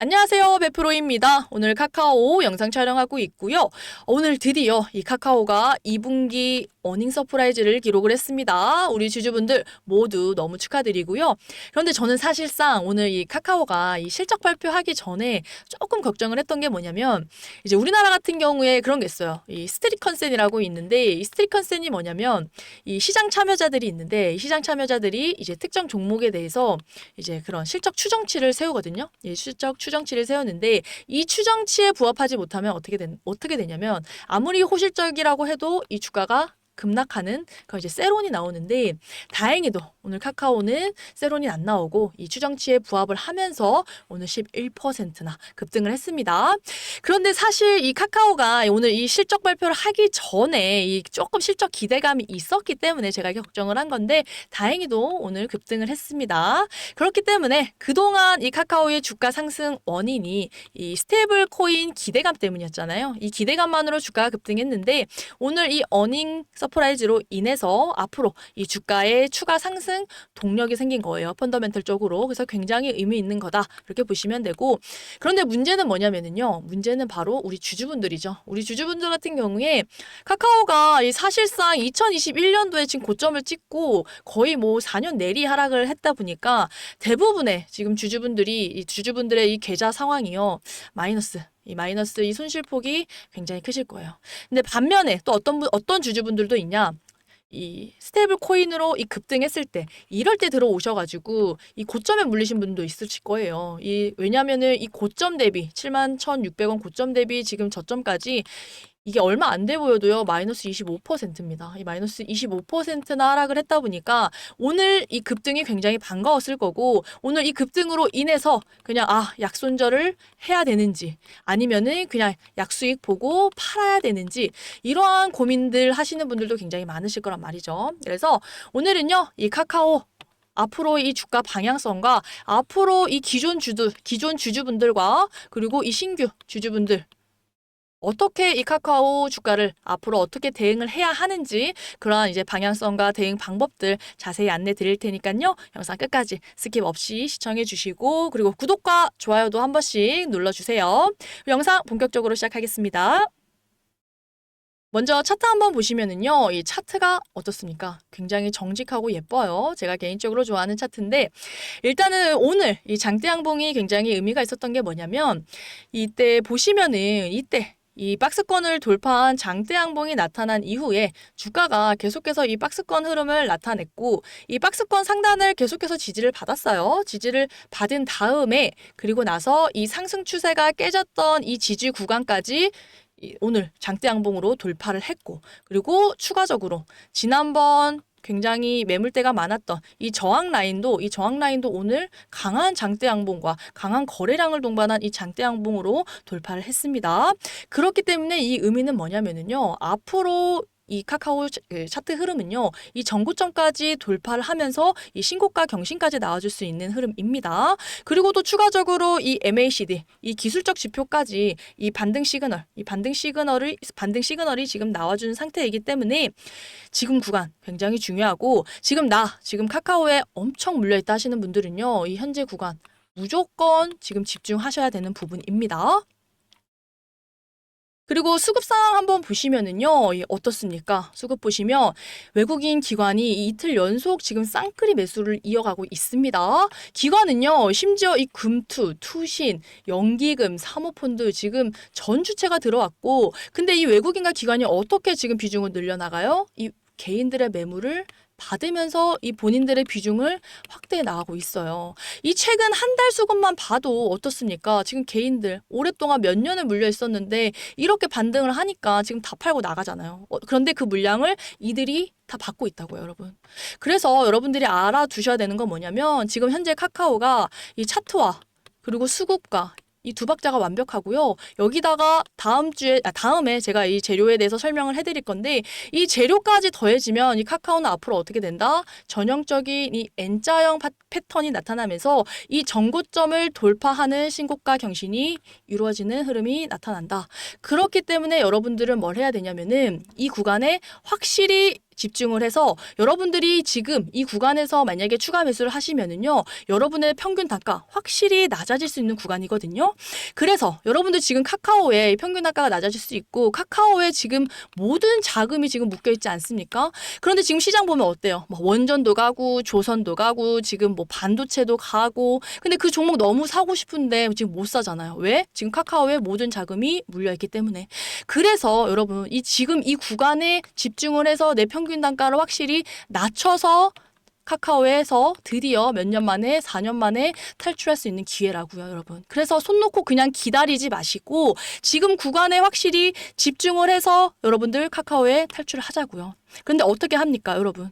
안녕하세요. 베프로입니다. 오늘 카카오 영상 촬영하고 있고요. 오늘 드디어 이 카카오가 2분기 어닝 서프라이즈를 기록을 했습니다. 우리 주주분들 모두 너무 축하드리고요. 그런데 저는 사실상 오늘 이 카카오가 이 실적 발표하기 전에 조금 걱정을 했던 게 뭐냐면 이제 우리나라 같은 경우에 그런 게 있어요. 이 스트릿 컨센이라고 있는데 이 스트릿 컨센이 뭐냐면 이 시장 참여자들이 있는데 이 시장 참여자들이 이제 특정 종목에 대해서 이제 그런 실적 추정치를 세우거든요. 이 실적 추정치를 세우는데 이 추정치에 부합하지 못하면 어떻게 된 어떻게 되냐면 아무리 호실적이라고 해도 이 주가가 급락하는 그런 이제 세론이 나오는데 다행히도 오늘 카카오는 세론이 안 나오고 이 추정치에 부합을 하면서 오늘 11%나 급등을 했습니다. 그런데 사실 이 카카오가 오늘 이 실적 발표를 하기 전에 이 조금 실적 기대감이 있었기 때문에 제가 걱정을 한 건데 다행히도 오늘 급등을 했습니다. 그렇기 때문에 그동안 이 카카오의 주가 상승 원인이 이 스테이블 코인 기대감 때문이었잖아요. 이 기대감만으로 주가가 급등했는데 오늘 이 어닝 서 프라이즈로 인해서 앞으로 이 주가의 추가 상승 동력이 생긴 거예요. 펀더멘털적으로. 그래서 굉장히 의미 있는 거다. 이렇게 보시면 되고 그런데 문제는 뭐냐면은요. 문제는 바로 우리 주주분들이죠. 우리 주주분들 같은 경우에 카카오가 이 사실상 2021년도에 지금 고점을 찍고 거의 뭐 4년 내리 하락을 했다 보니까 대부분의 지금 주주분들이 이 주주분들의 이 계좌 상황이요. 마이너스 이 마이너스 이 손실폭이 굉장히 크실 거예요. 근데 반면에 또 어떤 분 어떤 주주분들도 있냐? 이 스테이블 코인으로 이 급등했을 때 이럴 때 들어오셔가지고 이 고점에 물리신 분도 있으실 거예요. 이 왜냐면은 이 고점 대비 7만 1,600원 고점 대비 지금 저점까지 이게 얼마 안 돼 보여도요 마이너스 25%입니다. 이 마이너스 25%나 하락을 했다 보니까 오늘 이 급등이 굉장히 반가웠을 거고 오늘 이 급등으로 인해서 그냥 아 약손절을 해야 되는지 아니면은 그냥 약수익 보고 팔아야 되는지 이러한 고민들 하시는 분들도 굉장히 많으실 거란 말이죠. 그래서 오늘은요 이 카카오 앞으로 이 주가 방향성과 앞으로 이 기존 주주 기존 주주분들과 그리고 이 신규 주주분들 어떻게 이 카카오 주가를 앞으로 어떻게 대응을 해야 하는지 그러한 이제 방향성과 대응 방법들 자세히 안내 드릴 테니까요. 영상 끝까지 스킵 없이 시청해 주시고 그리고 구독과 좋아요도 한 번씩 눌러 주세요. 영상 본격적으로 시작하겠습니다. 먼저 차트 한번 보시면은요, 이 차트가 어떻습니까? 굉장히 정직하고 예뻐요. 제가 개인적으로 좋아하는 차트인데, 일단은 오늘 이 장대 양봉이 굉장히 의미가 있었던 게 뭐냐면, 이때 보시면은 이때 이 박스권을 돌파한 장대 양봉이 나타난 이후에 주가가 계속해서 이 박스권 흐름을 나타냈고 이 박스권 상단을 계속해서 지지를 받았어요. 지지를 받은 다음에 그리고 나서 이 상승 추세가 깨졌던 이 지지 구간까지 이 오늘 장대 양봉으로 돌파를 했고 그리고 추가적으로 지난번 굉장히 매물대가 많았던 이 저항 라인도 이 저항 라인도 오늘 강한 장대 양봉과 강한 거래량을 동반한 이 장대 양봉으로 돌파를 했습니다. 그렇기 때문에 이 의미는 뭐냐면은요. 앞으로 이 카카오 차- 그 차트 흐름은요, 이 전고점까지 돌파를 하면서 이 신고가 경신까지 나와줄 수 있는 흐름입니다. 그리고 또 추가적으로 이 MACD, 이 기술적 지표까지 이 반등 시그널, 이 반등 시그널을 반등 시그널이 지금 나와주는 상태이기 때문에 지금 구간 굉장히 중요하고 지금 나 지금 카카오에 엄청 물려있다 하시는 분들은요, 이 현재 구간 무조건 지금 집중하셔야 되는 부분입니다. 그리고 수급 상황 한번 보시면은요, 이 어떻습니까? 수급 보시면 외국인 기관이 이 이틀 연속 지금 쌍끌이 매수를 이어가고 있습니다. 기관은요, 심지어 이 금투, 투신, 연기금, 사모펀드 지금 전 주체가 들어왔고, 근데 이 외국인과 기관이 어떻게 지금 비중을 늘려나가요? 이 개인들의 매물을 받으면서 이 본인들의 비중을 확대해 나가고 있어요. 이 최근 한 달 수급만 봐도 어떻습니까? 지금 개인들 오랫동안 몇 년을 물려 있었는데 이렇게 반등을 하니까 지금 다 팔고 나가잖아요. 어, 그런데 그 물량을 이들이 다 받고 있다고요, 여러분. 그래서 여러분들이 알아두셔야 되는 건 뭐냐면 지금 현재 카카오가 이 차트와 그리고 수급과 이 두 박자가 완벽하고요. 여기다가 다음 주에 아, 다음에 제가 이 재료에 대해서 설명을 해드릴 건데 이 재료까지 더해지면 이 카카오는 앞으로 어떻게 된다? 전형적인 이 N자형 파- 패턴이 나타나면서 이 전고점을 돌파하는 신고가 경신이 이루어지는 흐름이 나타난다. 그렇기 때문에 여러분들은 뭘 해야 되냐면은 이 구간에 확실히 집중을 해서 여러분들이 지금 이 구간에서 만약에 추가 매수를 하시면은요. 여러분의 평균 단가 확실히 낮아질 수 있는 구간이거든요. 그래서 여러분들 지금 카카오에 평균 단가가 낮아질 수 있고 카카오에 지금 모든 자금이 지금 묶여 있지 않습니까? 그런데 지금 시장 보면 어때요? 뭐 원전도 가고 조선도 가고 지금 뭐 반도체도 가고 근데 그 종목 너무 사고 싶은데 지금 못 사잖아요. 왜? 지금 카카오에 모든 자금이 물려 있기 때문에. 그래서 여러분 이 지금 이 구간에 집중을 해서 내 평균 단가를 확실히 낮춰서 카카오에서 드디어 몇 년 만에 4년 만에 탈출할 수 있는 기회라고요, 여러분. 그래서 손 놓고 그냥 기다리지 마시고 지금 구간에 확실히 집중을 해서 여러분들 카카오에 탈출을 하자고요. 그런데 어떻게 합니까, 여러분?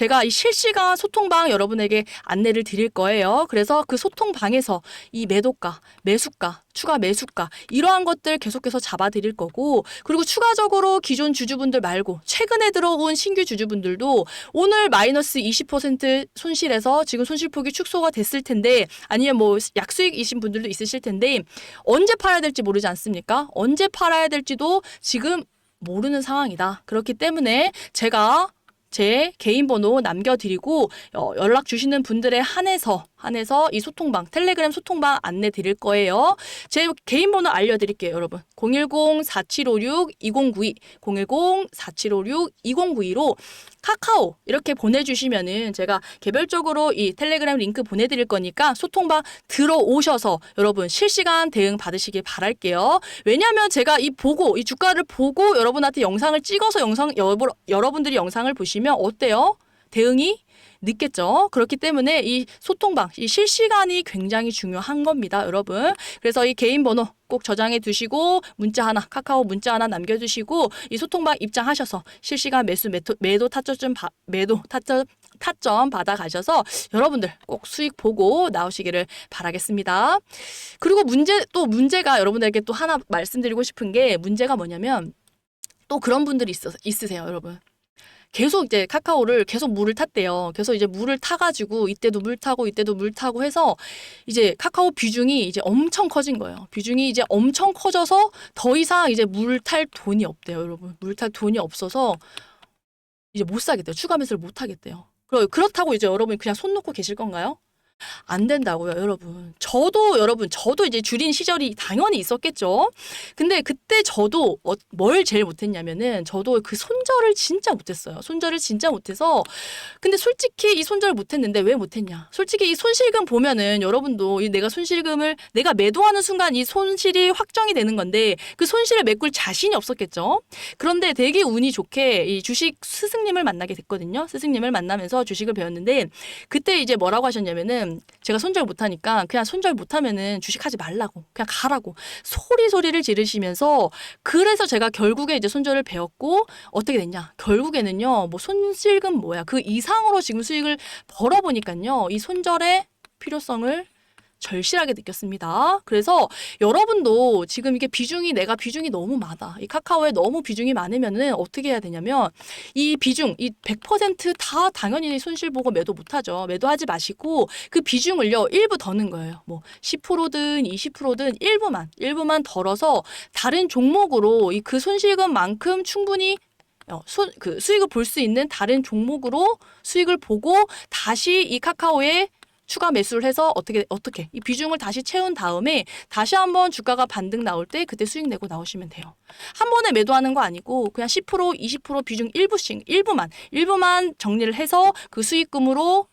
제가 이 실시간 소통방 여러분에게 안내를 드릴 거예요. 그래서 그 소통방에서 이 매도가, 매수가, 추가 매수가 이러한 것들 계속해서 잡아 드릴 거고 그리고 추가적으로 기존 주주분들 말고 최근에 들어온 신규 주주분들도 오늘 마이너스 20% 손실에서 지금 손실폭이 축소가 됐을 텐데 아니면 뭐 약수익이신 분들도 있으실 텐데 언제 팔아야 될지 모르지 않습니까? 언제 팔아야 될지도 지금 모르는 상황이다. 그렇기 때문에 제가 제 개인 번호 남겨드리고 어, 연락 주시는 분들에 한해서 한해서 이 소통방 텔레그램 소통방 안내 드릴 거예요. 제 개인 번호 알려드릴게요, 여러분. 010-4756-2092, 010-4756-2092로 카카오 이렇게 보내주시면은 제가 개별적으로 이 텔레그램 링크 보내드릴 거니까 소통방 들어오셔서 여러분 실시간 대응 받으시길 바랄게요. 왜냐하면 제가 이 보고 이 주가를 보고 여러분한테 영상을 찍어서 영상 여러, 여러분들이 영상을 보시면 어때요? 대응이 늦겠죠. 그렇기 때문에 이 소통방, 이 실시간이 굉장히 중요한 겁니다, 여러분. 그래서 이 개인 번호 꼭 저장해 두시고 문자 하나, 카카오 문자 하나 남겨주시고 이 소통방 입장하셔서 실시간 매수 매도, 매도 타점 좀 바, 매도 타점 타점 받아 가셔서 여러분들 꼭 수익 보고 나오시기를 바라겠습니다. 그리고 문제 또 문제가 여러분들에게 또 하나 말씀드리고 싶은 게 문제가 뭐냐면 또 그런 분들이 있어 있으세요, 여러분. 계속 이제 카카오를 계속 물을 탔대요. 그래서 이제 물을 타가지고 이때도 물 타고 이때도 물 타고 해서 이제 카카오 비중이 이제 엄청 커진 거예요. 비중이 이제 엄청 커져서 더 이상 이제 물 탈 돈이 없대요, 여러분. 물 탈 돈이 없어서 이제 못 사겠대요. 추가 매수를 못 하겠대요. 그렇다고 이제 여러분이 그냥 손 놓고 계실 건가요? 안 된다고요, 여러분. 저도 여러분, 저도 이제 줄인 시절이 당연히 있었겠죠. 근데 그때 저도 어, 뭘 제일 못했냐면은 저도 그 손절을 진짜 못했어요. 손절을 진짜 못해서 근데 솔직히 이 손절 못했는데 왜 못했냐? 솔직히 이 손실금 보면은 여러분도 이 내가 손실금을 내가 매도하는 순간 이 손실이 확정이 되는 건데 그 손실을 메꿀 자신이 없었겠죠. 그런데 되게 운이 좋게 이 주식 스승님을 만나게 됐거든요. 스승님을 만나면서 주식을 배웠는데 그때 이제 뭐라고 하셨냐면은 제가 손절 못하니까 그냥 손절 못하면은 주식하지 말라고 그냥 가라고 소리 소리를 지르시면서 그래서 제가 결국에 이제 손절을 배웠고 어떻게 됐냐. 결국에는요 뭐 손실금 뭐야. 그 이상으로 지금 수익을 벌어보니까요 이 손절의 필요성을 절실하게 느꼈습니다. 그래서 여러분도 지금 이게 비중이 내가 비중이 너무 많아. 이 카카오에 너무 비중이 많으면은 어떻게 해야 되냐면 이 비중 이 100%다 당연히 손실 보고 매도 못 하죠. 매도하지 마시고 그 비중을요. 일부 더는 거예요. 뭐 10%든 20%든 일부만 일부만 덜어서 다른 종목으로 이 그 손실금만큼 충분히 어, 수, 그 수익을 볼 수 있는 다른 종목으로 수익을 보고 다시 이 카카오에 추가 매수를 해서 어떻게 어떻게 이 비중을 다시 채운 다음에 다시 한번 주가가 반등 나올 때 그때 수익 내고 나오시면 돼요. 한 번에 매도하는 거 아니고 그냥 10% 20% 비중 일부씩 일부만 일부만 정리를 해서 그 수익금으로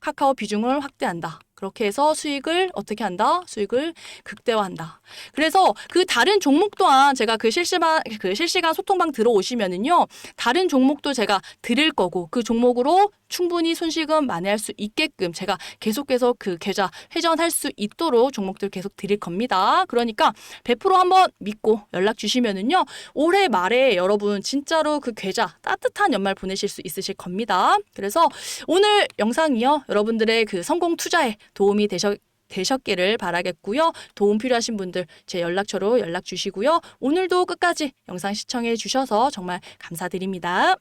카카오 비중을 확대한다. 그렇게 해서 수익을 어떻게 한다? 수익을 극대화한다. 그래서 그 다른 종목 또한 제가 그 실시간 그 실시간 소통방 들어오시면은요. 다른 종목도 제가 드릴 거고 그 종목으로 충분히 손실금 만회할 수 있게끔 제가 계속해서 그 계좌 회전할 수 있도록 종목들 계속 드릴 겁니다. 그러니까 100% 한번 믿고 연락 주시면은요. 올해 말에 여러분 진짜로 그 계좌 따뜻한 연말 보내실 수 있으실 겁니다. 그래서 오늘 영상이요. 여러분들의 그 성공 투자에 도움이 되셨 되셨기를 바라겠고요. 도움 필요하신 분들 제 연락처로 연락 주시고요. 오늘도 끝까지 영상 시청해 주셔서 정말 감사드립니다.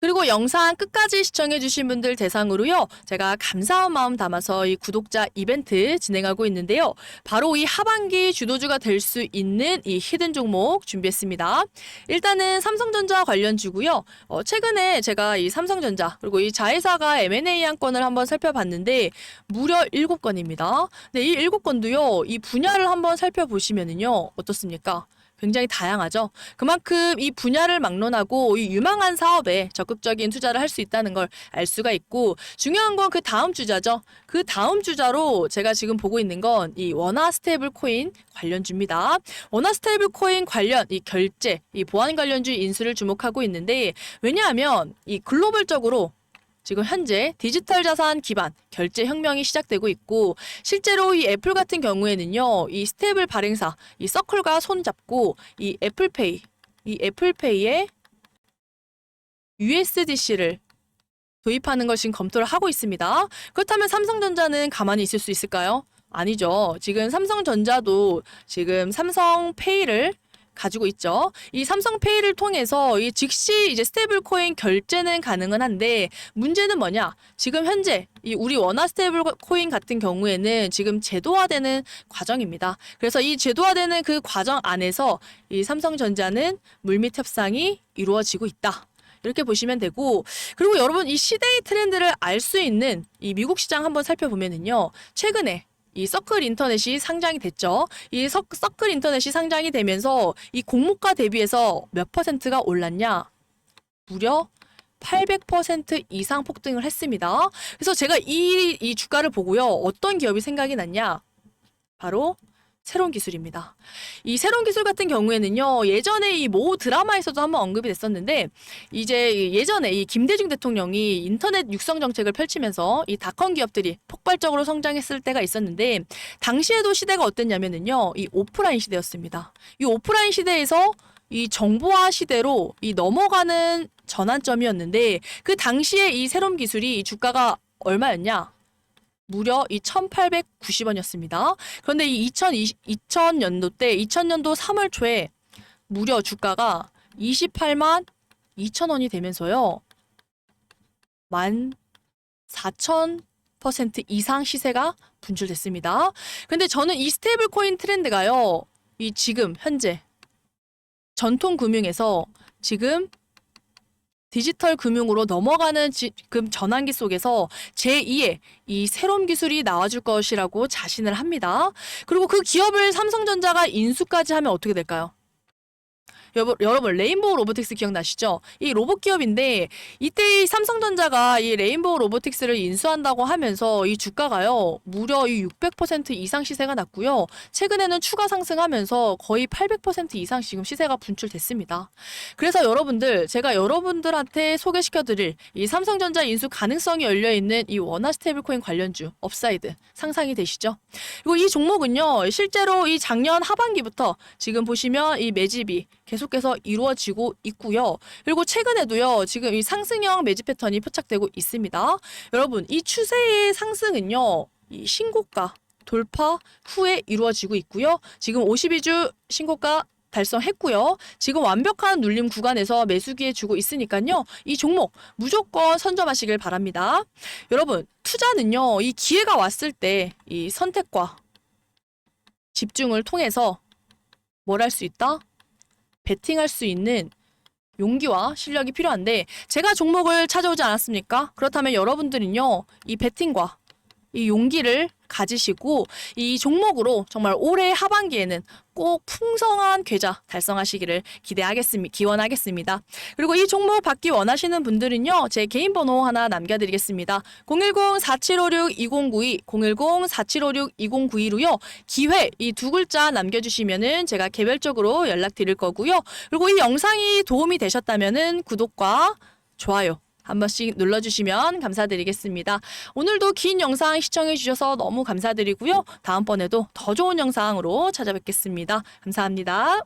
그리고 영상 끝까지 시청해주신 분들 대상으로요, 제가 감사한 마음 담아서 이 구독자 이벤트 진행하고 있는데요. 바로 이 하반기 주도주가 될 수 있는 이 히든 종목 준비했습니다. 일단은 삼성전자 관련주고요. 어, 최근에 제가 이 삼성전자 그리고 이 자회사가 M&A 한 건을 한번 살펴봤는데 무려 7건입니다. 네, 이 7건도요, 이 분야를 한번 살펴보시면은요, 어떻습니까? 굉장히 다양하죠. 그만큼 이 분야를 막론하고 이 유망한 사업에 적극적인 투자를 할 수 있다는 걸 알 수가 있고 중요한 건 그 다음 주자죠. 그 다음 주자로 제가 지금 보고 있는 건 이 원화 스테이블 코인 관련주입니다. 원화 스테이블 코인 관련 이 결제, 이 보안 관련주 인수를 주목하고 있는데 왜냐하면 이 글로벌적으로 지금 현재 디지털 자산 기반 결제 혁명이 시작되고 있고 실제로 이 애플 같은 경우에는요 이 스테이블 발행사 이 서클과 손 잡고 이 애플페이 이 애플페이에 USDC를 도입하는 걸 지금 검토를 하고 있습니다. 그렇다면 삼성전자는 가만히 있을 수 있을까요? 아니죠. 지금 삼성전자도 지금 삼성페이를 가지고 있죠. 이 삼성페이를 통해서 이 즉시 이제 스테이블 코인 결제는 가능은 한데 문제는 뭐냐? 지금 현재 이 우리 원화 스테이블 코인 같은 경우에는 지금 제도화되는 과정입니다. 그래서 이 제도화되는 그 과정 안에서 이 삼성전자는 물밑 협상이 이루어지고 있다. 이렇게 보시면 되고 그리고 여러분 이 시대의 트렌드를 알 수 있는 이 미국 시장 한번 살펴보면은요. 최근에 이 서클 인터넷이 상장이 됐죠. 이 서, 서클 인터넷이 상장이 되면서 이 공모가 대비해서 몇 퍼센트가 올랐냐? 무려 800% 이상 폭등을 했습니다. 그래서 제가 이, 이 주가를 보고요. 어떤 기업이 생각이 났냐? 바로 새로운 기술입니다. 이 새로운 기술 같은 경우에는요, 예전에 이 모 드라마에서도 한번 언급이 됐었는데, 이제 예전에 이 김대중 대통령이 인터넷 육성 정책을 펼치면서 이 닷컴 기업들이 폭발적으로 성장했을 때가 있었는데, 당시에도 시대가 어땠냐면은요, 이 오프라인 시대였습니다. 이 오프라인 시대에서 이 정보화 시대로 이 넘어가는 전환점이었는데, 그 당시에 이 새로운 기술이 이 주가가 얼마였냐? 무려 이 1,890원이었습니다. 그런데 이 2020, 2000년도 때 2000년도 3월 초에 무려 주가가 28만 2천 원이 되면서요. 만 4천 퍼센트 이상 시세가 분출됐습니다. 근데 저는 이 스테이블 코인 트렌드가요. 이 지금 현재 전통 금융에서 지금 디지털 금융으로 넘어가는 지금 전환기 속에서 제2의 이 새로운 기술이 나와줄 것이라고 자신을 합니다. 그리고 그 기업을 삼성전자가 인수까지 하면 어떻게 될까요? 여보, 여러분 레인보우 로보틱스 기억나시죠? 이 로봇 기업인데 이때 이 삼성전자가 이 레인보우 로보틱스를 인수한다고 하면서 이 주가가요 무려 이 600% 이상 시세가 났고요. 최근에는 추가 상승하면서 거의 800% 이상 지금 시세가 분출됐습니다. 그래서 여러분들 제가 여러분들한테 소개시켜드릴 이 삼성전자 인수 가능성이 열려 있는 이 원화 스테이블코인 관련주 업사이드 상상이 되시죠? 그리고 이 종목은요 실제로 이 작년 하반기부터 지금 보시면 이 매집이 계속해서 이루어지고 있고요. 그리고 최근에도요, 지금 이 상승형 매집 패턴이 포착되고 있습니다. 여러분, 이 추세의 상승은요, 이 신고가 돌파 후에 이루어지고 있고요. 지금 52주 신고가 달성했고요. 지금 완벽한 눌림 구간에서 매수기에 주고 있으니까요. 이 종목 무조건 선점하시길 바랍니다. 여러분, 투자는요. 이 기회가 왔을 때 이 선택과 집중을 통해서 뭘 할 수 있다? 베팅할 수 있는 용기와 실력이 필요한데 제가 종목을 찾아오지 않았습니까? 그렇다면 여러분들은요. 이 베팅과 이 용기를 가지시고 이 종목으로 정말 올해 하반기에는 꼭 풍성한 계좌 달성하시기를 기대하겠습니다. 기원하겠습니다. 그리고 이 종목 받기 원하시는 분들은요. 제 개인 번호 하나 남겨드리겠습니다. 010-4756-2092, 010-4756-2092로요. 기회 이 두 글자 남겨주시면은 제가 개별적으로 연락드릴 거고요. 그리고 이 영상이 도움이 되셨다면은 구독과 좋아요 한 번씩 눌러주시면 감사드리겠습니다. 오늘도 긴 영상 시청해주셔서 너무 감사드리고요. 다음번에도 더 좋은 영상으로 찾아뵙겠습니다. 감사합니다.